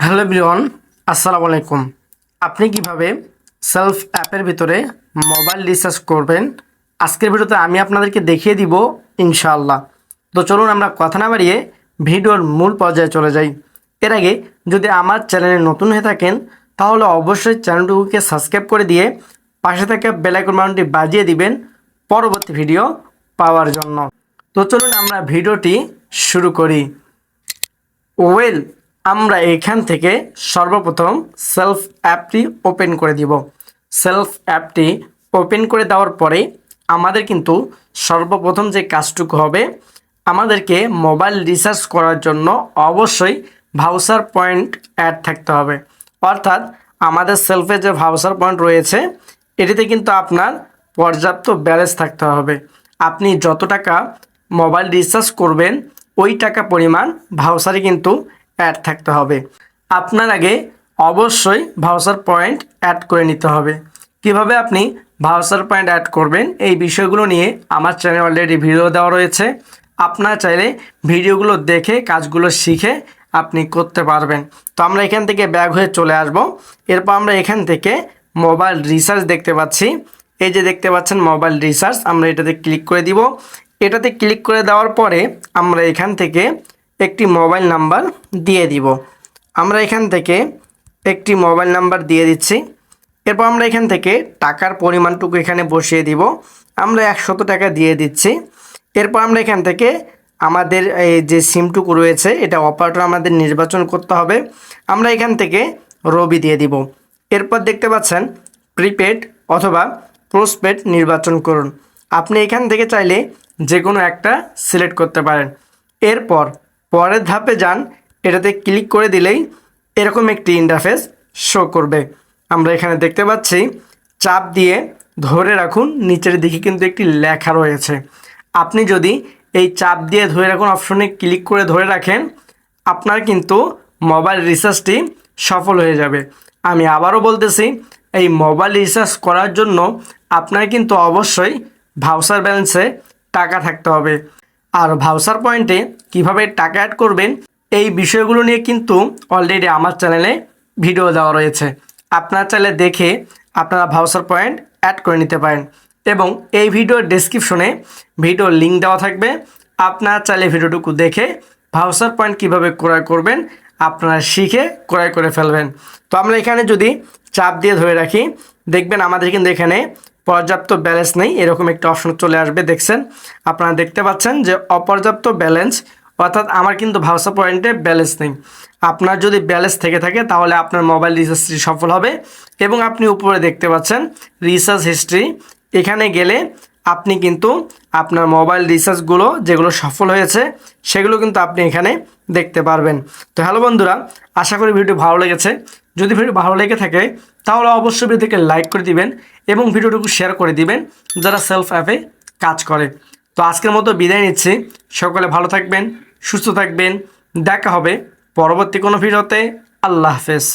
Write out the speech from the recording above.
Hello বিরন আসসালামু আলাইকুম। আপনি কীভাবে সেলফ অ্যাপের ভিতরে মোবাইল রিচার্জ করবেন? আজকের ভিডিওতে আমি আপনাদেরকে দেখিয়ে দিব ইনশাআল্লাহ। তো চলুন আমরা কথা না বাড়িয়ে ভিডিওর মূল পর্যায়ে চলে যাই। এর আগে যদি আমার চ্যানেলে নতুন হয়ে থাকেন, তাহলে অবশ্যই চ্যানেলটুকুকে সাবস্ক্রাইব করে দিয়ে পাশে থাকা বেলাইকন বাটনটি বাজিয়ে দিবেন পরবর্তী ভিডিও পাওয়ার জন্য। তো চলুন আমরা ভিডিওটি শুরু করি। ওয়েল আমরা এখান থেকে সর্বপ্রথম সেলফ অ্যাপটি ওপেন করে দিব। সেলফ অ্যাপটি ওপেন করে দেওয়ার পরে আমাদের কিন্তু সর্বপ্রথম যে কাজটুকু হবে, আমাদেরকে মোবাইল রিচার্জ করার জন্য অবশ্যই ভাউচার পয়েন্ট অ্যাড থাকতে হবে। অর্থাৎ আমাদের সেলফে যে ভাউচার পয়েন্ট রয়েছে, এটিতে কিন্তু আপনার পর্যাপ্ত ব্যালেন্স থাকতে হবে। আপনি যত টাকা মোবাইল রিচার্জ করবেন, ওই টাকা পরিমাণ ভাউচারে কিন্তু অ্যাড থাকতে হবে। আপনার আগে অবশ্যই ভাউচার পয়েন্ট অ্যাড করে নিতে হবে। কীভাবে আপনি ভাউচার পয়েন্ট অ্যাড করবেন, এই বিষয়গুলো নিয়ে আমার চ্যানেলে অলরেডি ভিডিও দেওয়া রয়েছে। আপনারা চাইলে ভিডিওগুলো দেখে কাজগুলো শিখে আপনি করতে পারবেন। তো আমরা এখান থেকে ব্যাগ হয়ে চলে আসব। এরপর আমরা এখান থেকে মোবাইল রিসার্চ দেখতে পাচ্ছি। এই যে দেখতে পাচ্ছেন মোবাইল রিসার্চ আমরা এটাতে ক্লিক করে দিব। এটাতে ক্লিক করে দেওয়ার পরে আমরা এখান থেকে একটি মোবাইল নাম্বার দিয়ে দিব। আমরা এখান থেকে একটি মোবাইল নাম্বার দিয়ে দিচ্ছি। এরপর আমরা এখান থেকে টাকার পরিমাণটুকু এখানে বসিয়ে দিব। আমরা একশত টাকা দিয়ে দিচ্ছি। এরপর আমরা এখান থেকে আমাদের এই যে সিমটুকু রয়েছে, এটা অপারেটর আমাদের নির্বাচন করতে হবে। আমরা এখান থেকে রবি দিয়ে দিব। এরপর দেখতে পাচ্ছেন, প্রিপেড অথবা পোস্টপেড নির্বাচন করুন। আপনি এখান থেকে চাইলে যে কোনো একটা সিলেক্ট করতে পারেন। এরপর পরের ধাপে যান, এটাতে ক্লিক করে দিলেই এরকম একটি ইন্টারফেস শো করবে। আমরা এখানে দেখতে পাচ্ছি, চাপ দিয়ে ধরে রাখুন, নিচের দিকে কিন্তু একটি লেখা রয়েছে। আপনি যদি এই চাপ দিয়ে ধরে রাখুন অপশনে ক্লিক করে ধরে রাখেন, আপনার কিন্তু মোবাইল রিচার্জটি সফল হয়ে যাবে। আমি আবারও বলতেছি, এই মোবাইল রিচার্জ করার জন্য আপনার কিন্তু অবশ্যই ভাউচার ব্যালেন্সে টাকা থাকতে হবে। আর ভাউচার পয়েন্টে কীভাবে টাকা অ্যাড করবেন, এই বিষয়গুলো নিয়ে কিন্তু অলরেডি আমার চ্যানেলে ভিডিও দেওয়া রয়েছে। আপনার চ্যানেলে দেখে আপনারা ভাউচার পয়েন্ট অ্যাড করে নিতে পারেন এবং এই ভিডিওর ডেসক্রিপশনে ভিডিওর লিঙ্ক দেওয়া থাকবে। আপনার চাইলে ভিডিওটুকু দেখে ভাউচার পয়েন্ট কীভাবে ক্রয় করবেন, আপনারা শিখে ক্রয় করে ফেলবেন। তো আমরা এখানে যদি চাপ দিয়ে ধরে রাখি, দেখবেন আমাদের কিন্তু এখানে পর্যাপ্ত ব্যালেন্স নেই, এরকম একটা অপশন চলে আসবে, দেখছেন? আপনারা দেখতে পাচ্ছেন যে অপর্যাপ্ত ব্যালেন্স অর্থাৎ আমার কিন্তু ভাউসা পয়েন্টে ব্যালেন্স নেই। আপনার যদি ব্যালেন্স থেকে থাকে, তাহলে আপনার মোবাইল রিচার্জটি সফল হবে এবং আপনি উপরে দেখতে পাচ্ছেন রিচার্জ হিস্ট্রি এখানে গেলে আপনি কিন্তু আপনার মোবাইল রিচার্জগুলো যেগুলো সফল হয়েছে, সেগুলো কিন্তু আপনি এখানে দেখতে পারবেন। তো হ্যালো বন্ধুরা, আশা করি ভিডিও ভালো লেগেছে। যদি ভিডিও ভালো লেগে থাকে তাহলে অবশ্যই ভিডিওটিকে লাইক করে দিবেন এবং ভিডিওটুকু শেয়ার করে দিবেন যারা সেলফ অ্যাপে কাজ করে। তো আজকের মতো বিদায় নিচ্ছি। সকলে ভালো থাকবেন, সুস্থ থাকবেন। দেখা হবে পরবর্তী কোনো ভিডিওতে আল্লাহ হাফেজ।